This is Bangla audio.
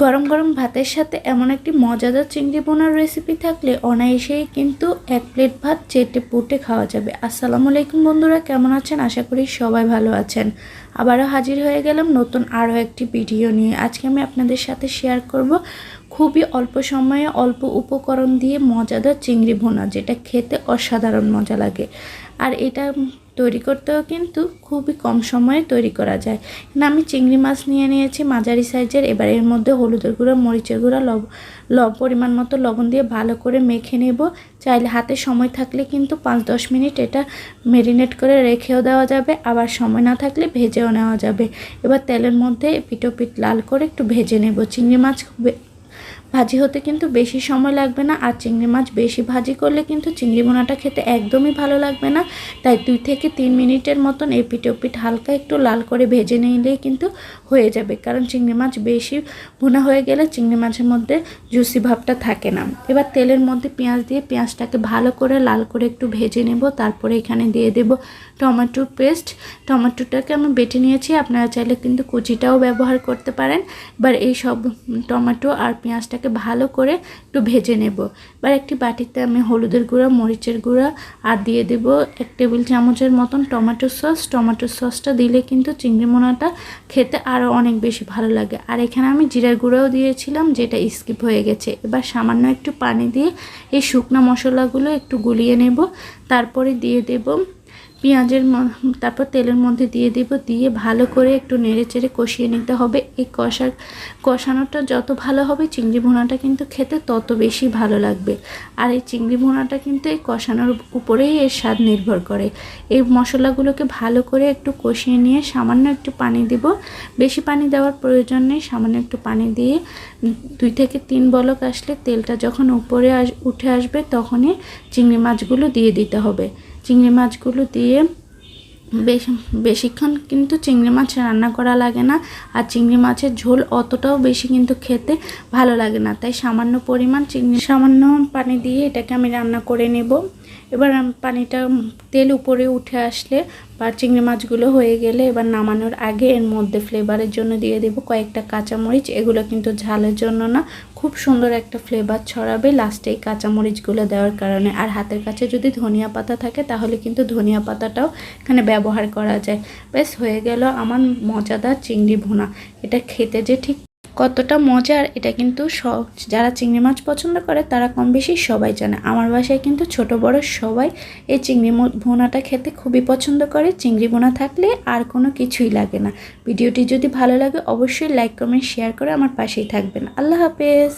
গরম গরম ভাতের সাথে এমন একটি মজাদার চিংড়ি বোনার রেসিপি থাকলে অনায়াসেই কিন্তু এক প্লেট ভাত চেটে পুটে খাওয়া যাবে। আসসালামু আলাইকুম বন্ধুরা, কেমন আছেন? আশা করি সবাই ভালো আছেন। আবারও হাজির হয়ে গেলাম নতুন আরও একটি ভিডিও নিয়ে। আজকে আমি আপনাদের সাথে শেয়ার করব খুবই অল্প সময়ে অল্প উপকরণ দিয়ে মজাদার চিংড়ি ভোনা, যেটা খেতে অসাধারণ মজা লাগে। আর এটা তৈরি করতেও কিন্তু খুবই কম সময়ে তৈরি করা যায়। না আমি চিংড়ি মাছ নিয়ে নিয়েছি, মাঝারি সাইজের। এবার এর মধ্যে হলুদের গুঁড়ো, মরিচের গুঁড়ো, লব লব, পরিমাণ মতো লবণ দিয়ে ভালো করে মেখে নেব। চাইলে হাতে সময় থাকলে কিন্তু পাঁচ দশ মিনিট এটা মেরিনেট করে রেখেও দেওয়া যাবে। আবার সময় না থাকলে ভেজেও নেওয়া যাবে। এবার তেলের মধ্যে পিট লাল করে একটু ভেজে নেব। চিংড়ি মাছ ভাজি হতে কিন্তু বেশি সময় লাগবে না আর চিংড়ি মাছ বেশি ভাজি করলে কিন্তু চিংড়ি বোনাটা খেতে একদমই ভালো লাগবে না। তাই দুই থেকে তিন মিনিটের মতন এপিট ওপিট হালকা একটু লাল করে ভেজে নিলেই কিন্তু হয়ে যাবে। কারণ চিংড়ি মাছ বেশি ভুনা হয়ে গেলে চিংড়ি মাছের মধ্যে জুসি ভাবটা থাকে না। এবার তেলের মধ্যে পেঁয়াজ দিয়ে পেঁয়াজটাকে ভালো করে লাল করে একটু ভেজে নেব। তারপরে এখানে দিয়ে দেব টমেটোর পেস্ট। টমেটোটাকে আমি বেটে নিয়েছি। আপনারা চাইলে কিন্তু কুচিটাও ব্যবহার করতে পারেন। এবার এই সব টমেটো আর পেঁয়াজটাকে এটাকে ভালো করে একটু ভেজে নেব। এবার একটি বাটিতে আমি হলুদের গুঁড়া, মরিচের গুঁড়া, আর দিয়ে দেব এক টেবিল চামচের মতন টমেটো সস। টমেটো সসটা দিলে কিন্তু চিংড়ি মোনাটা খেতে আরও অনেক বেশি ভালো লাগে। আর এখানে আমি জিরার গুঁড়াও দিয়েছিলাম, যেটা স্কিপ হয়ে গেছে। এবার সামান্য একটু পানি দিয়ে এই শুকনো মশলাগুলো একটু গুলিয়ে নেব। তারপরে দিয়ে দেব পেঁয়াজের তারপর তেলের মধ্যে দিয়ে দিব, দিয়ে ভালো করে একটু নেড়ে চেড়ে কষিয়ে নিতে হবে। এই কষা, কষানোটা যত ভালো হবে চিংড়ি ভুনাটা কিন্তু খেতে তত বেশি ভালো লাগবে। আর এই চিংড়ি ভুনাটা কিন্তু এই কষানোর উপরেই এর স্বাদ নির্ভর করে। এই মশলাগুলোকে ভালো করে একটু কষিয়ে নিয়ে সামান্য একটু পানি দিব। বেশি পানি দেওয়ার প্রয়োজন নেই, সামান্য একটু পানি দিয়ে দুই থেকে তিন বলক আসলে তেলটা যখন উপরে আস, উঠে আসবে তখনই চিংড়ি মাছগুলো দিয়ে দিতে হবে। চিংড়ি মাছগুলো দিয়ে বেশ, বেশিক্ষণ কিন্তু চিংড়ি মাছ রান্না করা লাগে না। আর চিংড়ি মাছের ঝোল অতটাও বেশি কিন্তু খেতে ভালো লাগে না। তাই সামান্য পরিমাণ চিংড়ি, সামান্য পানি দিয়ে এটাকে আমি রান্না করে নেব। এবার পানিটা তেল উপরে উঠে আসলে বা চিংড়ি মাছগুলো হয়ে গেলে এবার নামানোর আগে এর মধ্যে ফ্লেভারের জন্য দিয়ে দেবো কয়েকটা কাঁচামরিচ। এগুলো কিন্তু ঝালের জন্য না, খুব সুন্দর একটা ফ্লেভার ছড়াবে লাস্টে এই কাঁচামরিচগুলো দেওয়ার কারণে। আর হাতের কাছে যদি ধনিয়া পাতা থাকে তাহলে কিন্তু ধনিয়া পাতাটাও এখানে ব্যবহার করা যায়। বেশ হয়ে গেল আমার মজাদার চিংড়ি ভুনা। এটা খেতে যে ঠিক কতটা মজার, এটা কিন্তু যারা চিংড়ি মাছ পছন্দ করে, তারা কম বেশি সবাই জানে। আমার বাসায় কিন্তু ছোট বড় সবাই এই চিংড়ি ভোনাটা খেতে খুবই পছন্দ করে। চিংড়ি ভোনা থাকলে আর কোনো কিছুই লাগে না। ভিডিওটি যদি ভালো লাগে, অবশ্যই লাইক কমেন্ট শেয়ার করে আমার পাশেই থাকবেন। আল্লাহ হাফেজ!